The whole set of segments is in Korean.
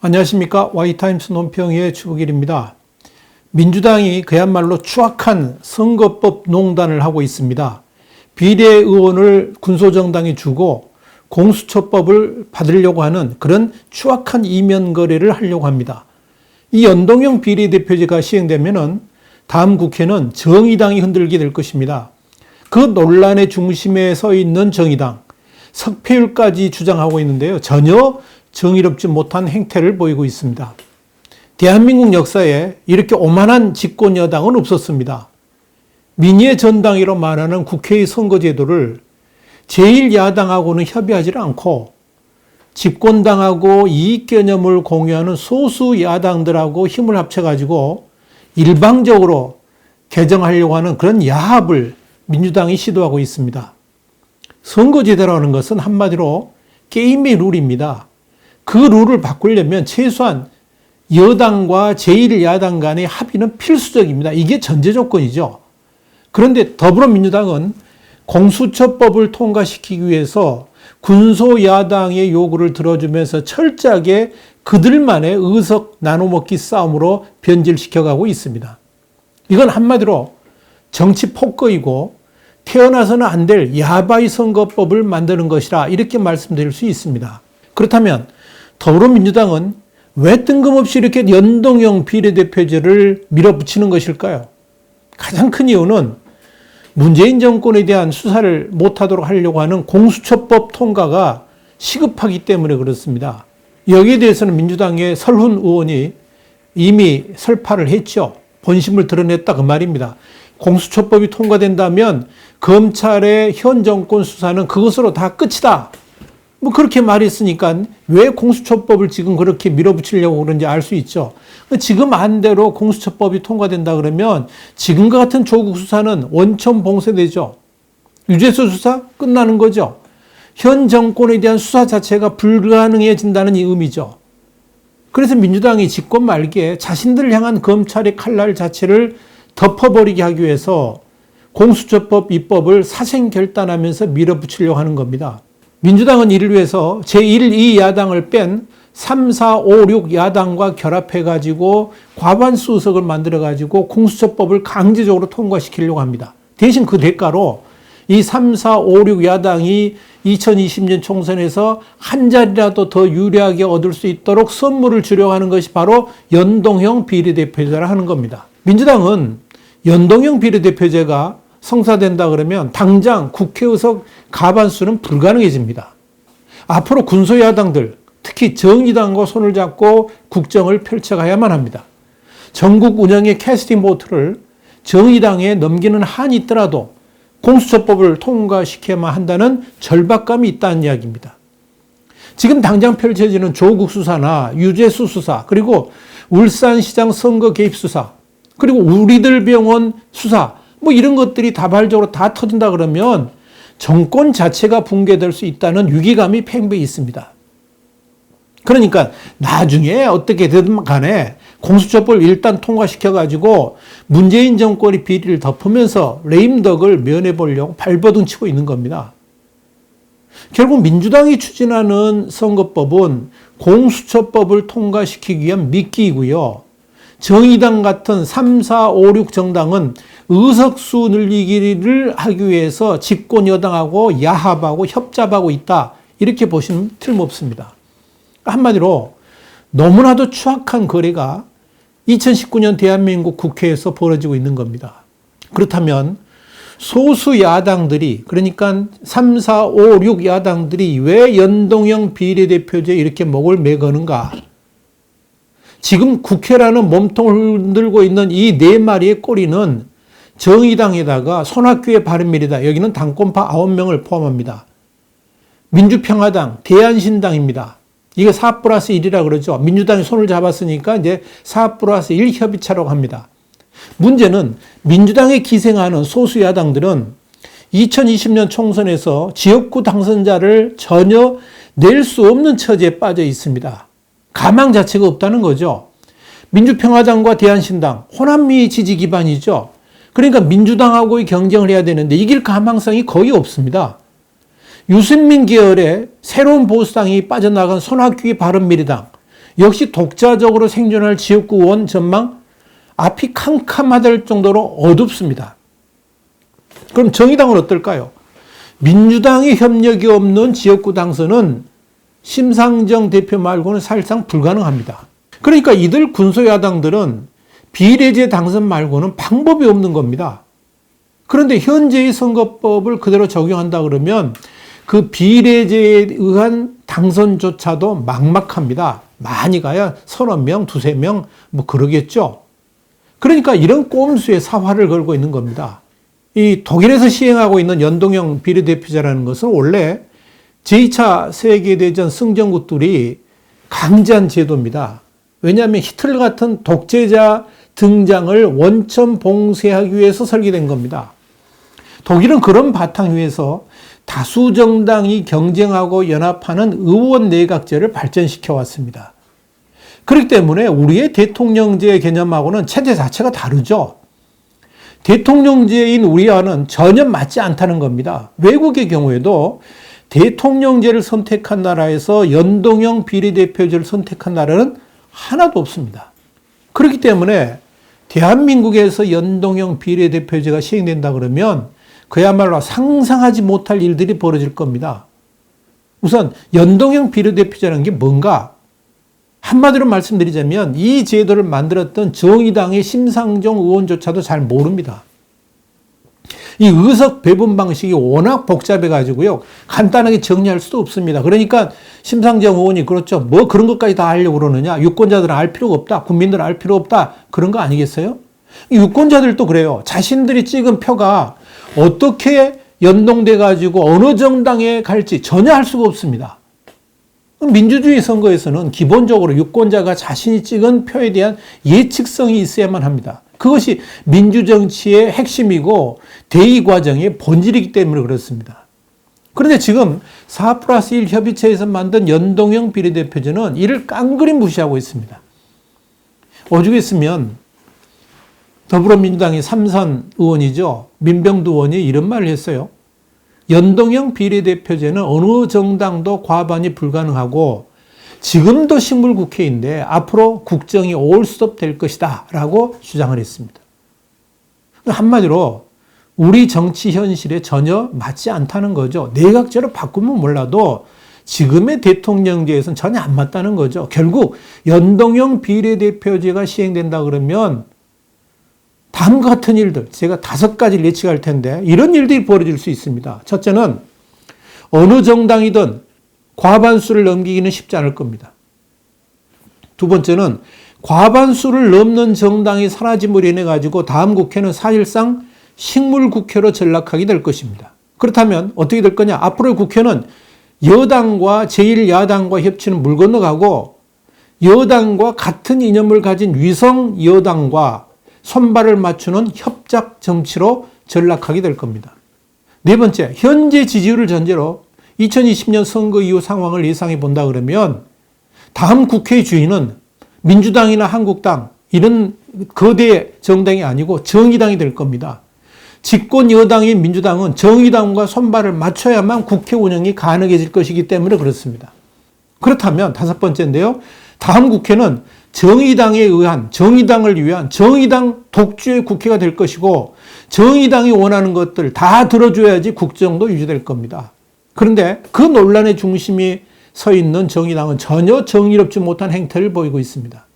안녕하십니까. 와이타임스 논평의 주북일입니다. 민주당이 그야말로 추악한 선거법 농단을 하고 있습니다. 비례의원을 군소정당에 주고 공수처법을 받으려고 하는 그런 추악한 이면 거래를 하려고 합니다. 이 연동형 비례대표제가 시행되면은 다음 국회는 정의당이 흔들게 될 것입니다. 그 논란의 중심에 서 있는 정의당, 석패율까지 주장하고 있는데요. 전혀 정의롭지 못한 행태를 보이고 있습니다. 대한민국 역사에 이렇게 오만한 집권 여당은 없었습니다. 민의의 전당이로 말하는 국회의 선거제도를 제1야당하고는 협의하지 않고 집권당하고 이익 개념을 공유하는 소수 야당들하고 힘을 합쳐가지고 일방적으로 개정하려고 하는 그런 야합을 민주당이 시도하고 있습니다. 선거제도라는 것은 한마디로 게임의 룰입니다. 그 룰을 바꾸려면 최소한 여당과 제1야당 간의 합의는 필수적입니다. 이게 전제 조건이죠. 그런데 더불어민주당은 공수처법을 통과시키기 위해서 군소야당의 요구를 들어주면서 철저하게 그들만의 의석 나눠먹기 싸움으로 변질시켜가고 있습니다. 이건 한마디로 정치 폭거이고 태어나서는 안 될 야바이 선거법을 만드는 것이라 이렇게 말씀드릴 수 있습니다. 그렇다면 더불어민주당은 왜 뜬금없이 이렇게 연동형 비례대표제를 밀어붙이는 것일까요? 가장 큰 이유는 문재인 정권에 대한 수사를 못하도록 하려고 하는 공수처법 통과가 시급하기 때문에 그렇습니다. 여기에 대해서는 민주당의 설훈 의원이 이미 설파를 했죠. 본심을 드러냈다 그 말입니다. 공수처법이 통과된다면 검찰의 현 정권 수사는 그것으로 다 끝이다. 뭐 그렇게 말했으니까 왜 공수처법을 지금 그렇게 밀어붙이려고 그런지 알 수 있죠. 지금 안대로 공수처법이 통과된다 그러면 지금과 같은 조국 수사는 원천 봉쇄되죠. 유죄수 수사 끝나는 거죠. 현 정권에 대한 수사 자체가 불가능해진다는 이 의미죠. 그래서 민주당이 집권 말기에 자신들을 향한 검찰의 칼날 자체를 덮어버리게 하기 위해서 공수처법 입법을 사생결단하면서 밀어붙이려고 하는 겁니다. 민주당은 이를 위해서 제1, 2야당을 뺀 3, 4, 5, 6 야당과 결합해가지고 과반수석을 만들어가지고 공수처법을 강제적으로 통과시키려고 합니다. 대신 그 대가로 이 3, 4, 5, 6 야당이 2020년 총선에서 한 자리라도 더 유리하게 얻을 수 있도록 선물을 주려고 하는 것이 바로 연동형 비례대표제라 하는 겁니다. 민주당은 연동형 비례대표제가 성사된다 그러면 당장 국회 의석 가반수는 불가능해집니다. 앞으로 군소야당들, 특히 정의당과 손을 잡고 국정을 펼쳐가야만 합니다. 전국 운영의 캐스팅 보트를 정의당에 넘기는 한이 있더라도 공수처법을 통과시켜야만 한다는 절박감이 있다는 이야기입니다. 지금 당장 펼쳐지는 조국 수사나 유재수 수사, 그리고 울산시장 선거 개입 수사, 그리고 우리들 병원 수사, 뭐 이런 것들이 다발적으로 다 터진다 그러면 정권 자체가 붕괴될 수 있다는 위기감이 팽배해 있습니다. 그러니까 나중에 어떻게 되든 간에 공수처법을 일단 통과시켜가지고 문재인 정권의 비리를 덮으면서 레임덕을 면해보려고 발버둥 치고 있는 겁니다. 결국 민주당이 추진하는 선거법은 공수처법을 통과시키기 위한 미끼이고요. 정의당 같은 3, 4, 5, 6 정당은 의석수 늘리기를 하기 위해서 집권 여당하고 야합하고 협잡하고 있다. 이렇게 보시면 틀림없습니다. 한마디로 너무나도 추악한 거래가 2019년 대한민국 국회에서 벌어지고 있는 겁니다. 그렇다면 소수 야당들이 그러니까 3, 4, 5, 6 야당들이 왜 연동형 비례대표제 이렇게 목을 매거는가? 지금 국회라는 몸통을 흔들고 있는 이 네 마리의 꼬리는 정의당에다가 손학규의 바른미래다. 여기는 당권파 9명을 포함합니다. 민주평화당, 대한신당입니다. 이게 4 플러스 1이라 그러죠. 민주당이 손을 잡았으니까 이제 4 플러스 1 협의체라고 합니다. 문제는 민주당에 기생하는 소수 야당들은 2020년 총선에서 지역구 당선자를 전혀 낼 수 없는 처지에 빠져 있습니다. 가망 자체가 없다는 거죠. 민주평화당과 대한신당, 호남미 지지 기반이죠. 그러니까 민주당하고의 경쟁을 해야 되는데 이길 가망성이 거의 없습니다. 유승민 계열의 새로운 보수당이 빠져나간 손학규의 바른미래당, 역시 독자적으로 생존할 지역구 원 전망 앞이 캄캄하될 정도로 어둡습니다. 그럼 정의당은 어떨까요? 민주당이 협력이 없는 지역구 당선은 심상정 대표 말고는 사실상 불가능합니다. 그러니까 이들 군소야당들은 비례제 당선 말고는 방법이 없는 겁니다. 그런데 현재의 선거법을 그대로 적용한다 그러면 그 비례제에 의한 당선조차도 막막합니다. 많이 가야 서너 명, 두세 명, 뭐 그러겠죠. 그러니까 이런 꼼수에 사활을 걸고 있는 겁니다. 이 독일에서 시행하고 있는 연동형 비례대표제라는 것은 원래 제2차 세계대전 승전국들이 강제한 제도입니다. 왜냐하면 히틀러 같은 독재자 등장을 원천 봉쇄하기 위해서 설계된 겁니다. 독일은 그런 바탕 위에서 다수 정당이 경쟁하고 연합하는 의원 내각제를 발전시켜 왔습니다. 그렇기 때문에 우리의 대통령제 개념하고는 체제 자체가 다르죠. 대통령제인 우리와는 전혀 맞지 않다는 겁니다. 외국의 경우에도 대통령제를 선택한 나라에서 연동형 비례대표제를 선택한 나라는 하나도 없습니다. 그렇기 때문에 대한민국에서 연동형 비례대표제가 시행된다 그러면 그야말로 상상하지 못할 일들이 벌어질 겁니다. 우선 연동형 비례대표제라는 게 뭔가? 한마디로 말씀드리자면 이 제도를 만들었던 정의당의 심상정 의원조차도 잘 모릅니다. 이 의석 배분 방식이 워낙 복잡해 가지고요. 간단하게 정리할 수도 없습니다. 그러니까 심상정 의원이 그렇죠. 뭐 그런 것까지 다 알려고 그러느냐. 유권자들은 알 필요가 없다. 국민들은 알 필요 없다. 그런 거 아니겠어요? 유권자들도 그래요. 자신들이 찍은 표가 어떻게 연동돼 가지고 어느 정당에 갈지 전혀 알 수가 없습니다. 민주주의 선거에서는 기본적으로 유권자가 자신이 찍은 표에 대한 예측성이 있어야만 합니다. 그것이 민주정치의 핵심이고 대의 과정의 본질이기 때문에 그렇습니다. 그런데 지금 4 플러스 1 협의체에서 만든 연동형 비례대표제는 이를 깡그리 무시하고 있습니다. 오죽했으면 더불어민주당의 삼선 의원이죠. 민병두 의원이 이런 말을 했어요. 연동형 비례대표제는 어느 정당도 과반이 불가능하고 지금도 식물국회인데 앞으로 국정이 올스톱 될 것이다 라고 주장을 했습니다. 한마디로 우리 정치 현실에 전혀 맞지 않다는 거죠. 내각제로 바꾸면 몰라도 지금의 대통령제에서는 전혀 안 맞다는 거죠. 결국 연동형 비례대표제가 시행된다 그러면 다음과 같은 일들, 제가 다섯 가지를 예측할 텐데, 이런 일들이 벌어질 수 있습니다. 첫째는, 어느 정당이든 과반수를 넘기기는 쉽지 않을 겁니다. 두 번째는, 과반수를 넘는 정당이 사라짐으로 인해 가지고 다음 국회는 사실상 식물 국회로 전락하게 될 것입니다. 그렇다면 어떻게 될 거냐? 앞으로의 국회는 여당과 제1야당과 협치는 물 건너가고 여당과 같은 이념을 가진 위성 여당과 손발을 맞추는 협작 정치로 전락하게 될 겁니다. 네 번째, 현재 지지율을 전제로 2020년 선거 이후 상황을 예상해 본다 그러면 다음 국회의 주인은 민주당이나 한국당 이런 거대 정당이 아니고 정의당이 될 겁니다. 집권 여당인 민주당은 정의당과 손발을 맞춰야만 국회 운영이 가능해질 것이기 때문에 그렇습니다. 그렇다면 다섯 번째인데요. 다음 국회는 정의당에 의한 정의당을 위한 정의당 독주의 국회가 될 것이고 정의당이 원하는 것들 다 들어줘야지 국정도 유지될 겁니다. 그런데 그 논란의 중심이 서 있는 정의당은 전혀 정의롭지 못한 행태를 보이고 있습니다.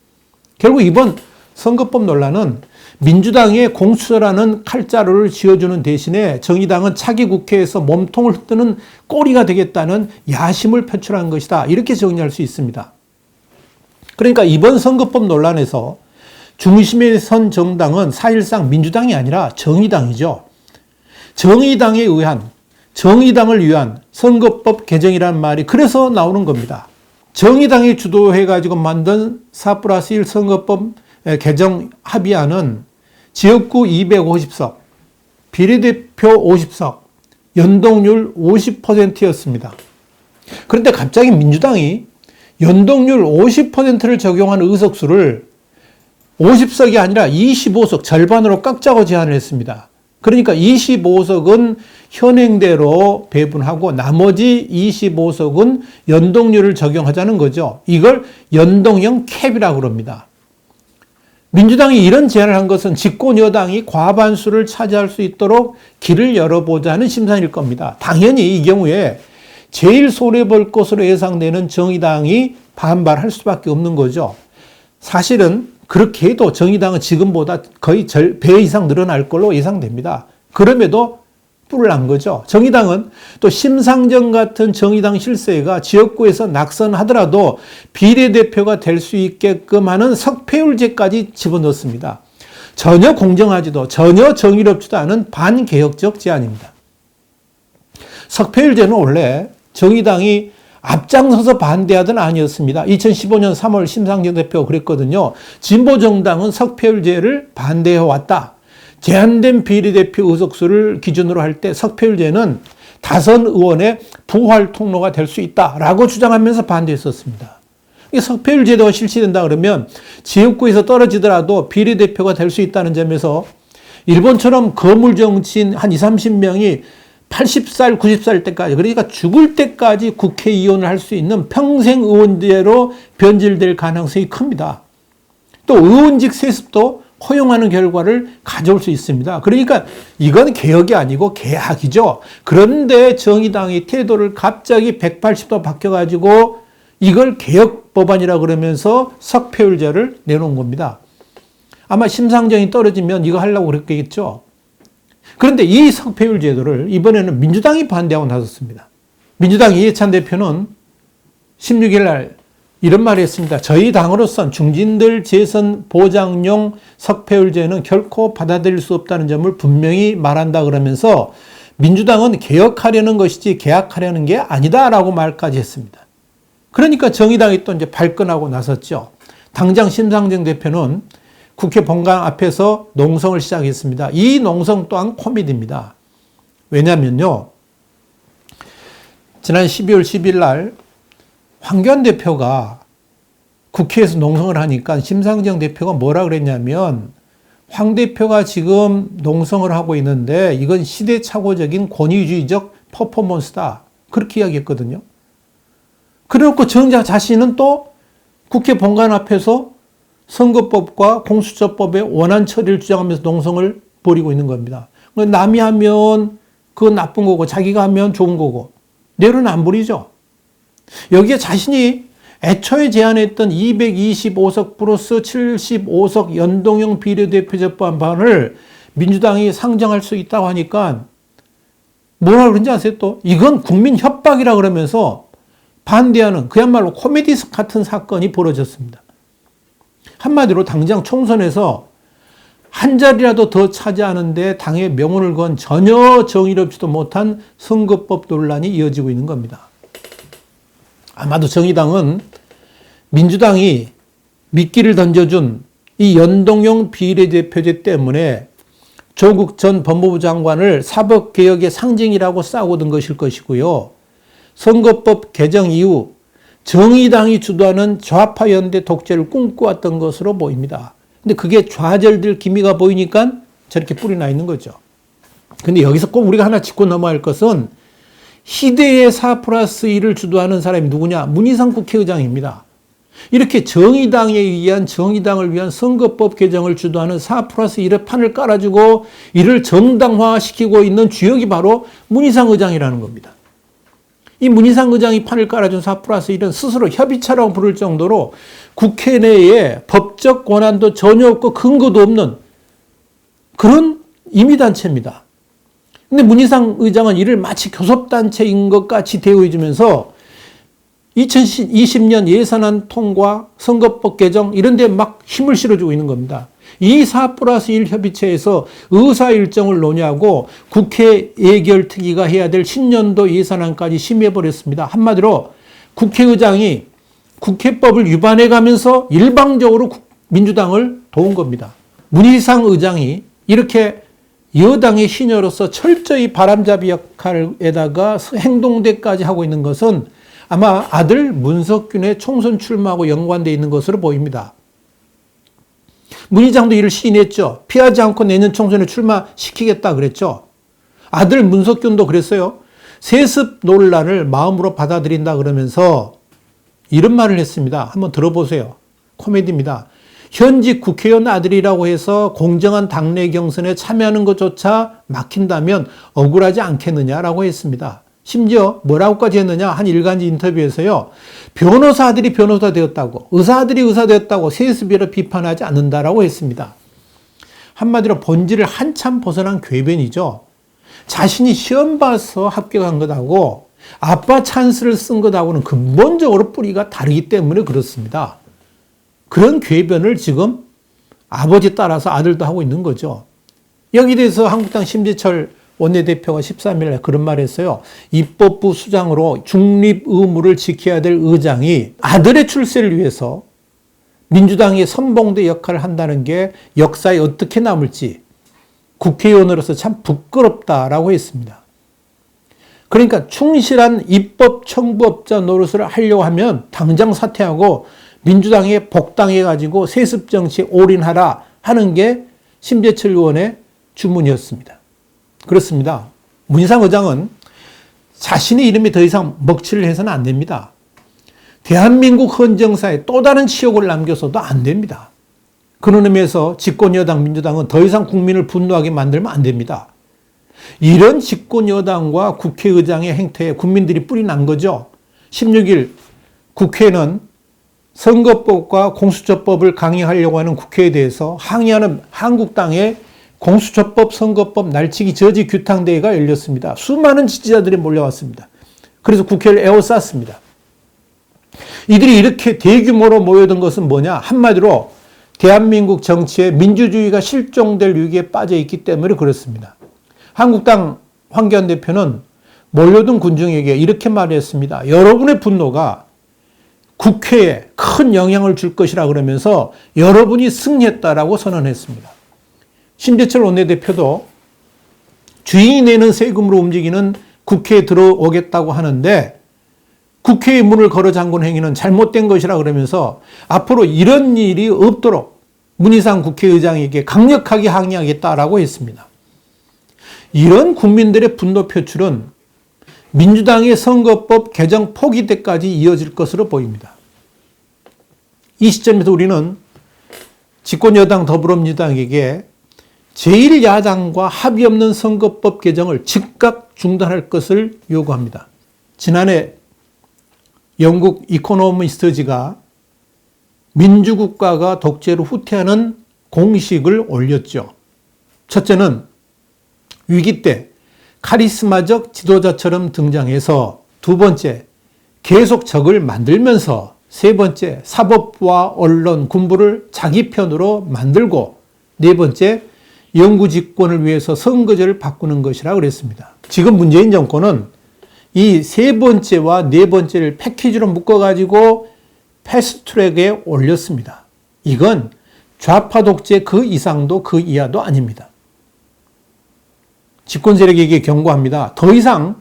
결국 이번 선거법 논란은 민주당의 공수처라는 칼자루를 쥐어주는 대신에 정의당은 차기 국회에서 몸통을 흔드는 꼬리가 되겠다는 야심을 표출한 것이다. 이렇게 정리할 수 있습니다. 그러니까 이번 선거법 논란에서 중심에 선 정당은 사실상 민주당이 아니라 정의당이죠. 정의당에 의한, 정의당을 위한 선거법 개정이라는 말이 그래서 나오는 겁니다. 정의당이 주도해가지고 만든 4 플러스 1 선거법 개정 합의안은 지역구 250석, 비례대표 50석, 연동률 50%였습니다. 그런데 갑자기 민주당이 연동률 50%를 적용한 의석수를 50석이 아니라 25석 절반으로 깎자고 제안을 했습니다. 그러니까 25석은 현행대로 배분하고 나머지 25석은 연동률을 적용하자는 거죠. 이걸 연동형 캡이라고 그럽니다. 민주당이 이런 제안을 한 것은 집권 여당이 과반수를 차지할 수 있도록 길을 열어보자는 심산일 겁니다. 당연히 이 경우에 제일 손해볼 것으로 예상되는 정의당이 반발할 수밖에 없는 거죠. 사실은 그렇게 해도 정의당은 지금보다 거의 절, 배 이상 늘어날 걸로 예상됩니다. 그럼에도 뿔을 난 거죠. 정의당은 또 심상정 같은 정의당 실세가 지역구에서 낙선하더라도 비례대표가 될 수 있게끔 하는 석패율제까지 집어넣습니다. 전혀 공정하지도 전혀 정의롭지도 않은 반개혁적 제안입니다. 석패율제는 원래 정의당이 앞장서서 반대하던 아니었습니다. 2015년 3월 심상정 대표가 그랬거든요. 진보 정당은 석패율제를 반대해 왔다. 제한된 비례대표 의석수를 기준으로 할 때 석패율제는 다선 의원의 부활 통로가 될 수 있다라고 주장하면서 반대했었습니다. 석패율 제도가 실시된다 그러면 지역구에서 떨어지더라도 비례대표가 될 수 있다는 점에서 일본처럼 거물 정치인 한 2, 30명이 80살, 90살 때까지 그러니까 죽을 때까지 국회의원을 할 수 있는 평생 의원제로 변질될 가능성이 큽니다. 또 의원직 세습도 허용하는 결과를 가져올 수 있습니다. 그러니까 이건 개혁이 아니고 개학이죠. 그런데 정의당이 태도를 갑자기 180도 바뀌어가지고 이걸 개혁 법안이라 그러면서 석패율제를 내놓은 겁니다. 아마 심상정이 떨어지면 이거 하려고 그랬겠죠. 그런데 이 석패율 제도를 이번에는 민주당이 반대하고 나섰습니다. 민주당 이해찬 대표는 16일 날 이런 말을 했습니다. 저희 당으로선 중진들 재선 보장용 석패율제는 결코 받아들일 수 없다는 점을 분명히 말한다 그러면서 민주당은 개혁하려는 것이지 개혁하려는 게 아니다라고 말까지 했습니다. 그러니까 정의당이 또 이제 발끈하고 나섰죠. 당장 심상정 대표는 국회 본관 앞에서 농성을 시작했습니다. 이 농성 또한 코미디입니다. 왜냐면요. 지난 12월 10일 날 황교안 대표가 국회에서 농성을 하니까 심상정 대표가 뭐라 그랬냐면 황 대표가 지금 농성을 하고 있는데 이건 시대착오적인 권위주의적 퍼포먼스다. 그렇게 이야기했거든요. 그래놓고 정작 자신은 또 국회 본관 앞에서 선거법과 공수처법의 원한 처리를 주장하면서 농성을 벌이고 있는 겁니다. 남이 하면 그건 나쁜 거고 자기가 하면 좋은 거고 내로는 안 부리죠. 여기에 자신이 애초에 제안했던 225석 플러스 75석 연동형 비례대표제법안을 민주당이 상정할 수 있다고 하니까 뭐라 그런지 아세요 또? 이건 국민 협박이라 그러면서 반대하는 그야말로 코미디 같은 사건이 벌어졌습니다. 한마디로 당장 총선에서 한 자리라도 더 차지하는데 당의 명운을 건 전혀 정의롭지도 못한 선거법 논란이 이어지고 있는 겁니다. 아마도 정의당은 민주당이 미끼를 던져준 이 연동형 비례대표제 때문에 조국 전 법무부 장관을 사법개혁의 상징이라고 싸우던 것일 것이고요. 선거법 개정 이후 정의당이 주도하는 좌파 연대 독재를 꿈꿔왔던 것으로 보입니다. 근데 그게 좌절될 기미가 보이니까 저렇게 뿌리 나 있는 거죠. 근데 여기서 꼭 우리가 하나 짚고 넘어갈 것은 희대의 4 플러스 1을 주도하는 사람이 누구냐? 문희상 국회의장입니다. 이렇게 정의당에 의한 정의당을 위한 선거법 개정을 주도하는 4 플러스 1의 판을 깔아주고 이를 정당화시키고 있는 주역이 바로 문희상 의장이라는 겁니다. 이 문희상 의장이 판을 깔아준 4 플러스 1은 스스로 협의체라고 부를 정도로 국회 내에 법적 권한도 전혀 없고 근거도 없는 그런 임의단체입니다. 근데 문희상 의장은 이를 마치 교섭단체인 것 같이 대우해주면서 2020년 예산안 통과, 선거법 개정 이런 데 막 힘을 실어주고 있는 겁니다. 이 4 플러스 1 협의체에서 의사 일정을 논의하고 국회 예결특위가 해야 될 신년도 예산안까지 심의해버렸습니다. 한마디로 국회의장이 국회법을 위반해 가면서 일방적으로 민주당을 도운 겁니다. 문희상 의장이 이렇게 여당의 시녀로서 철저히 바람잡이 역할에다가 행동대까지 하고 있는 것은 아마 아들 문석균의 총선 출마하고 연관되어 있는 것으로 보입니다. 문희장도 이를 시인했죠. 피하지 않고 내년 총선에 출마시키겠다 그랬죠. 아들 문석균도 그랬어요. 세습 논란을 마음으로 받아들인다 그러면서 이런 말을 했습니다. 한번 들어보세요. 코미디입니다. 현직 국회의원 아들이라고 해서 공정한 당내 경선에 참여하는 것조차 막힌다면 억울하지 않겠느냐라고 했습니다. 심지어 뭐라고까지 했느냐 한 일간지 인터뷰에서요 변호사 아들이 변호사 되었다고 의사 아들이 의사 되었다고 세습이라 비판하지 않는다라고 했습니다. 한마디로 본질을 한참 벗어난 궤변이죠. 자신이 시험 봐서 합격한 것하고 아빠 찬스를 쓴 것하고는 근본적으로 뿌리가 다르기 때문에 그렇습니다. 그런 궤변을 지금 아버지 따라서 아들도 하고 있는 거죠. 여기 대해서 한국당 심재철 원내대표가 13일에 그런 말 했어요. 입법부 수장으로 중립 의무를 지켜야 될 의장이 아들의 출세를 위해서 민주당의 선봉대 역할을 한다는 게 역사에 어떻게 남을지 국회의원으로서 참 부끄럽다라고 했습니다. 그러니까 충실한 입법 청부업자 노릇을 하려고 하면 당장 사퇴하고 민주당에 복당해가지고 세습 정치에 올인하라 하는 게 심재철 의원의 주문이었습니다. 그렇습니다. 문희상 의장은 자신의 이름이 더 이상 먹칠을 해서는 안 됩니다. 대한민국 헌정사에 또 다른 치욕을 남겨서도 안 됩니다. 그런 의미에서 집권여당 민주당은 더 이상 국민을 분노하게 만들면 안 됩니다. 이런 집권여당과 국회의장의 행태에 국민들이 뿔이 난 거죠. 16일 국회는 선거법과 공수처법을 강행하려고 하는 국회에 대해서 항의하는 한국당의 공수처법, 선거법 날치기 저지 규탕대회가 열렸습니다. 수많은 지지자들이 몰려왔습니다. 그래서 국회를 에워쌌습니다. 이들이 이렇게 대규모로 모여든 것은 뭐냐? 한마디로 대한민국 정치에 민주주의가 실종될 위기에 빠져 있기 때문에 그렇습니다. 한국당 황교안 대표는 몰려든 군중에게 이렇게 말했습니다. 여러분의 분노가 국회에 큰 영향을 줄 것이라 그러면서 여러분이 승리했다라고 선언했습니다. 신재철 원내대표도 주인이 내는 세금으로 움직이는 국회에 들어오겠다고 하는데 국회의 문을 걸어 잠근 행위는 잘못된 것이라 그러면서 앞으로 이런 일이 없도록 문희상 국회의장에게 강력하게 항의하겠다라고 했습니다. 이런 국민들의 분노 표출은 민주당의 선거법 개정 포기 때까지 이어질 것으로 보입니다. 이 시점에서 우리는 집권여당 더불어민주당에게 제1야당과 합의 없는 선거법 개정을 즉각 중단할 것을 요구합니다. 지난해 영국 이코노미스트지가 민주국가가 독재로 후퇴하는 공식을 올렸죠. 첫째는 위기 때 카리스마적 지도자처럼 등장해서 두 번째 계속 적을 만들면서 세 번째 사법부와 언론, 군부를 자기 편으로 만들고 네 번째 영구 집권을 위해서 선거제를 바꾸는 것이라 그랬습니다. 지금 문재인 정권은 이 세 번째와 네 번째를 패키지로 묶어가지고 패스트트랙에 올렸습니다. 이건 좌파 독재 그 이상도 그 이하도 아닙니다. 집권 세력에게 경고합니다. 더 이상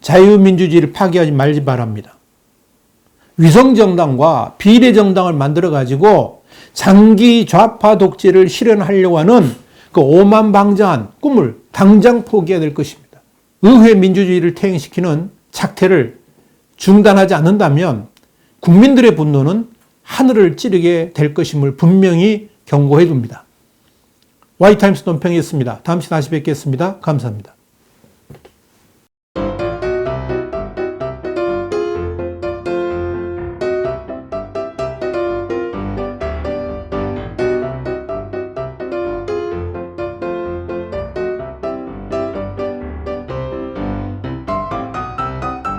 자유민주주의를 파괴하지 말지 바랍니다. 위성정당과 비례정당을 만들어가지고 장기 좌파 독재를 실현하려고 하는 그 오만방자한 꿈을 당장 포기해야 될 것입니다. 의회 민주주의를 퇴행시키는 착태를 중단하지 않는다면 국민들의 분노는 하늘을 찌르게 될 것임을 분명히 경고해 둡니다. 와이타임스 논평이었습니다. 다음 시간에 다시 뵙겠습니다. 감사합니다.